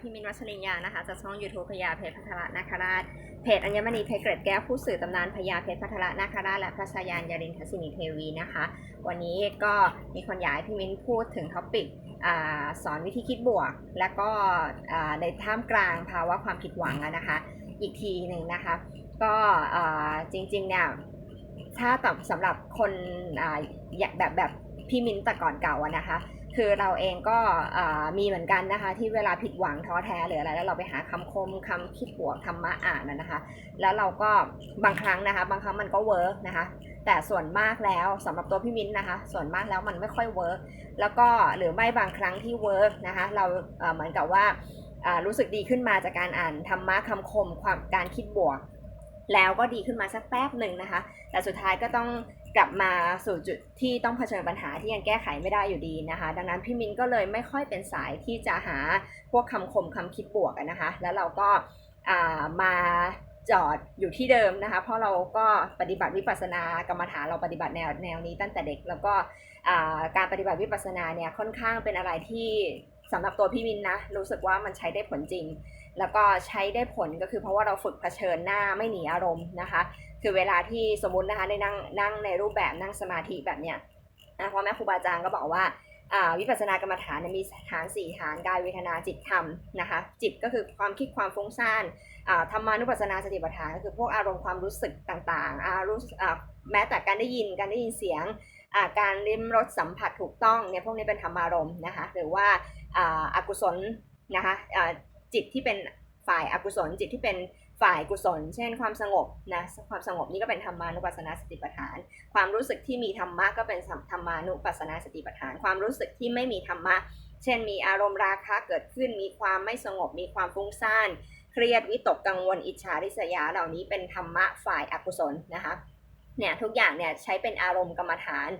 พี่มินวัชรินยานะคะจากช่อง YouTube พญาเพชรพัทระนาคราชเพจอัญมณีเพชรเกร็ดแก้วผู้สื่อตำนานพญาเพชรพัทระนาคราชและพระชายานยารินทศินีเทวีนะคะ วันนี้ก็มีคนอยากให้พี่มินพูดถึงท็อปิกสอนวิธีคิดบวก และก็ในท่ามกลางภาวะความผิดหวังนะคะ อีกทีหนึ่งนะคะ ก็จริงๆเนี่ยถ้าสำหรับคนอ่าแบบแบบพี่มิ้นแต่ก่อนเก่าอะนะคะ คือเราเองก็มีเหมือนกันนะคะ ที่เวลาผิดหวังท้อแท้หรืออะไรแล้วเราไปหาคำคมคำคิดบวกธรรมะอ่านนะคะ แล้วเราก็บางครั้งนะคะ บางครั้งมันก็เวิร์กนะคะ แต่ส่วนมากแล้วสำหรับตัวพี่มิ้นท์นะคะ ส่วนมากแล้วมันไม่ค่อยเวิร์กแล้วก็หรือไม่บางครั้งที่เวิร์กนะคะ เราเหมือนกับว่ารู้สึกดีขึ้นมาจากการอ่านธรรมะคำคมความการคิดบวกแล้วก็ดีขึ้นมาสักแป๊บหนึ่งนะคะ แต่สุดท้ายก็ต้อง กลับมาสู่จุดที่ต้องเผชิญปัญหาที่ยังแก้ไขไม่ได้อยู่ดีนะคะ ดังนั้นพี่มินก็เลยไม่ค่อยเป็นสายที่จะหาพวกคำคมคำคิดบวกนะคะ แล้วเราก็มาจอดอยู่ที่เดิมนะคะ เพราะเราก็ปฏิบัติวิปัสสนากรรมฐานเราปฏิบัติแนวแนวนี้ตั้งแต่เด็ก แล้วก็การปฏิบัติวิปัสสนาเนี่ยค่อนข้างเป็นอะไรที่สำหรับตัวพี่มินนะรู้สึกว่ามันใช้ได้ผลจริง แล้วก็ใช้ได้ผลก็คือเพราะว่าเราฝึกเผชิญหน้าไม่หนีอารมณ์นะคะ คือเวลาที่สมมตินะคะได้นั่งนั่งในรูปแบบนั่งสมาธิแบบเนี้ยนะพ่อแม่ครูบาอาจารย์ก็บอกว่าอ่าวิปัสสนากรรมฐานเนี่ยมีฐานสี่ฐานกายเวทนาจิตธรรมนะคะจิตก็คือความคิดความฟุ้งซ่านอธรรมานุปัสสนาสติปัฏฐานก็คือพวกอารมณ์ความรู้สึกต่างๆอารู้อ่าแม้แต่การได้ยินการได้ยินเสียงอ่าการลิ้มรสสัมผัสถูกต้องเนี่ยพวกนี้เป็นธรรมารมณ์นะคะหรือว่าอ่าอกุศลนะคะอ่าจิตที่เป็น ฝ่ายอกุศลจิตที่เป็นฝ่ายกุศล เช่นความสงบนะความสงบนี่ก็เป็นธรรมานุปัสสนาสติปัฏฐาน ความรู้สึกที่มีธรรมะก็เป็นธรรมานุปัสสนาสติปัฏฐาน ความรู้สึกที่ไม่มีธรรมะ เช่น มีอารมณ์ราคะเกิดขึ้น มีความไม่สงบ มีความฟุ้งซ่าน เครียดวิตกกังวลอิจฉาริษยาเหล่านี้เป็นธรรมะฝ่ายอกุศลนะคะ เนี่ยทุกอย่างเนี่ยใช้เป็นอารมณ์กรรมฐาน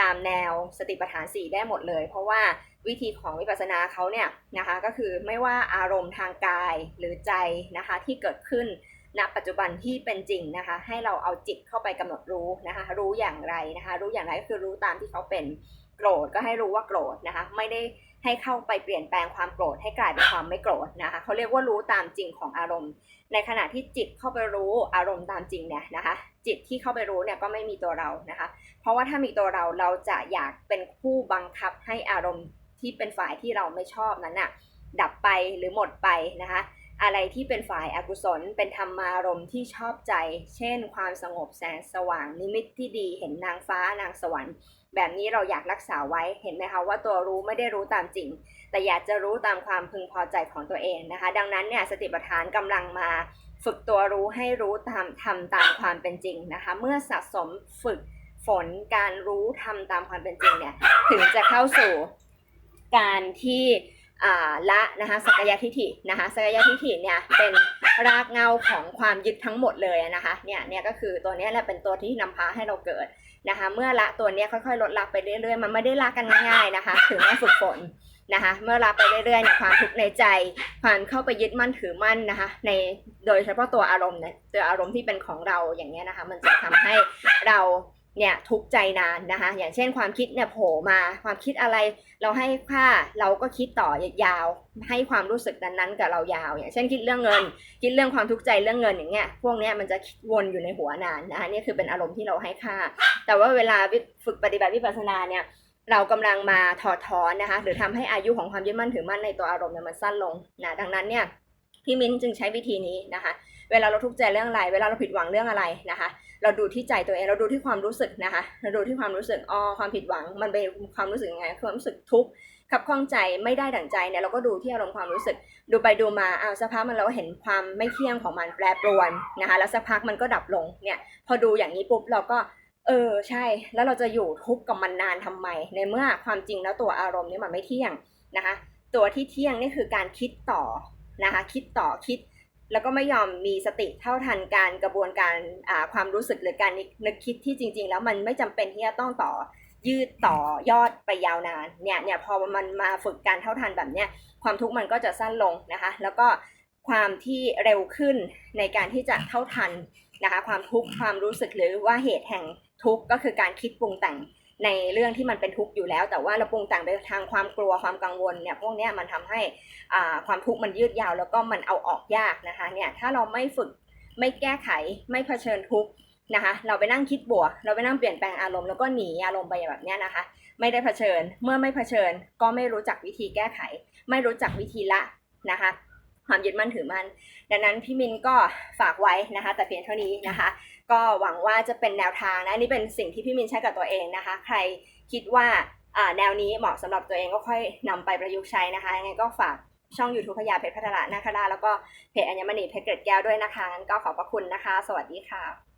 ตามแนวสติปัฏฐาน 4 ได้หมดเลย เพราะว่าวิธีของวิปัสสนาเขาเนี่ยนะคะก็คือไม่ว่าอารมณ์ทางกายหรือใจนะคะที่เกิดขึ้นณปัจจุบันที่เป็นจริงนะคะ ให้เราเอาจิตเข้าไปกำหนดรู้นะคะ รู้อย่างไรนะคะ รู้อย่างไรก็คือรู้ตามที่เขาเป็นโกรธก็ให้รู้ว่าโกรธนะคะ ไม่ได้ ให้เข้าไปเปลี่ยนแปลงความโกรธให้กลายเป็นความไม่โกรธนะคะเขาเรียกว่ารู้ตามจริงของอารมณ์ ในขณะที่จิตเข้าไปรู้อารมณ์ตามจริงเนี่ยนะคะ จิตที่เข้าไปรู้เนี่ยก็ไม่มีตัวเรานะคะ เพราะว่าถ้ามีตัวเราเราจะอยากเป็นผู้บังคับให้อารมณ์ที่เป็นฝ่ายที่เราไม่ชอบนั้นน่ะดับไปหรือหมดไปนะคะ อะไรที่เป็นฝ่ายอากุศลเป็นธรรมารมที่ชอบใจ เช่น ความสงบแสงสว่างนิมิตที่ดีเห็นนางฟ้านางสวรรค์ แบบนี้เราอยากรักษาไว้เห็นไหมคะว่าตัวรู้ไม่ได้รู้ตามจริง แต่อยากจะรู้ตามความพึงพอใจของตัวเองนะคะ ดังนั้นเนี่ยสติปัฏฐานกำลังมาฝึกตัวรู้ให้รู้ตามทำตามความเป็นจริงนะคะ เมื่อสะสมฝึกฝนการรู้ทำตามความเป็นจริงเนี่ยถึงจะเข้าสู่การที่ ละนะคะสักยทิฏฐินะคะสักยทิฏฐิเนี่ยเป็นรากเงาของความยึดทั้งหมดเลยนะคะเนี่ยเนี่ยก็คือตัวนี้แหละเป็นตัวที่นำพาให้เราเกิดนะคะ เมื่อละตัวนี้ค่อยๆ ลดละไปเรื่อยๆ มันไม่ได้ละกันง่ายๆนะคะ ถึงแม้ฝึกฝนนะคะ เมื่อละไปเรื่อยๆเนี่ยความทุกข์ในใจ ความเข้าไปยึดมั่นถือมั่นนะคะ ในโดยเฉพาะตัวอารมณ์เนี่ยตัวอารมณ์ที่เป็นของเราอย่างเงี้ยนะคะ มันจะทำให้เรา เนี่ยทุกใจนานนะคะ อย่างเช่นความคิดเนี่ยโผล่มา ความคิดอะไรเราให้ค่าเราก็คิดต่อยาว ให้ความรู้สึกนั้นๆกับเรายาว อย่างเช่นคิดเรื่องเงิน คิดเรื่องความทุกข์ใจเรื่องเงินอย่างเงี้ยพวกเนี้ยมันจะวนอยู่ในหัวนานนะคะนี่คือเป็นอารมณ์ที่เราให้ค่า แต่ว่าเวลาฝึกปฏิบัติวิปัสสนาเนี่ยเรากำลังมาถอดถอนนะคะหรือทำให้อายุของความยึดมั่นถือมั่นในตัวอารมณ์เนี่ยมันสั้นลงนะดังนั้นเนี่ยพี่มิ้นจึงใช้วิธีนี้นะคะ เวลาเราทุกข์ใจเรื่องอะไร เวลาเราผิดหวังเรื่องอะไรนะคะ เราดูที่ใจตัวเอง เราดูที่ความรู้สึกนะคะ เราดูที่ความรู้สึกอ๋อความผิดหวัง มันเป็นความรู้สึกยังไงความรู้สึกทุกข์ขับข้องใจไม่ได้ดั่งใจเนี่ยเราก็ดูที่อารมณ์ความรู้สึก ดูไปดูมาเอาสักพักมันเราก็เห็นความไม่เที่ยงของมันแปรปรวนนะคะ แล้วสักพักมันก็ดับลงเนี่ย พอดูอย่างนี้ปุ๊บเราก็เออใช่ แล้วเราจะอยู่ทุกข์กับมันนานทำไม ในเมื่อความจริงแล้วตัวอารมณ์เนี่ยมันไม่เที่ยงนะคะ ตัวที่เที่ยงนี่คือการคิดต่อนะคะ คิดต่อคิด แล้วก็ไม่ยอมมีสติเท่าทันการกระบวนการความรู้สึกหรือการนึกคิดที่จริง ๆ แล้วมันไม่จำเป็นที่จะต้องต่อยืดต่อยอดไปยาวนานเนี่ยเนี่ยพอมันมาฝึกการเท่าทันแบบเนี้ยความทุกข์มันก็จะสั้นลงนะคะ แล้วก็ความที่เร็วขึ้นในการที่จะเท่าทันนะคะ ความทุกข์ความรู้สึกหรือว่าเหตุแห่งทุกข์ก็คือการคิดปรุงแต่ง ในเรื่องที่มันเป็นทุกข์อยู่แล้ว แต่ว่าเราปรุงแต่งไปทางความกลัวความกังวลเนี่ยพวกนี้มันทำให้อ่าความทุกข์มันยืดยาว แล้วก็มันเอาออกยากนะคะเนี่ยถ้าเราไม่ฝึกไม่แก้ไขไม่เผชิญทุกข์นะคะเราไปนั่งคิดบวก เราไปนั่งเปลี่ยนแปลงอารมณ์แล้วก็หนีอารมณ์ไปแบบนี้นะคะ ไม่ได้เผชิญเมื่อไม่เผชิญ ก็ไม่รู้จักวิธีแก้ไข ไม่รู้จักวิธีละนะคะความยึดมั่นถือมั่นดังนั้นพี่มินก็ฝากไว้นะคะ แต่เพียงเท่านี้นะคะ ก็หวังว่าจะเป็นแนวทางนะนี่เป็นสิ่งที่พี่มินใช้กับตัวเองนะคะ ใครคิดว่าแนวนี้เหมาะสำหรับตัวเองก็ค่อยนำไปประยุกต์ใช้นะคะยังไงก็ฝากช่องยูทูบพญาเพชรพัฒระนาคราแล้วก็เพจอัญมณีเพชรเกล็ดแก้วด้วยนะคะงั้นก็ขอบพระคุณนะคะ สวัสดีค่ะ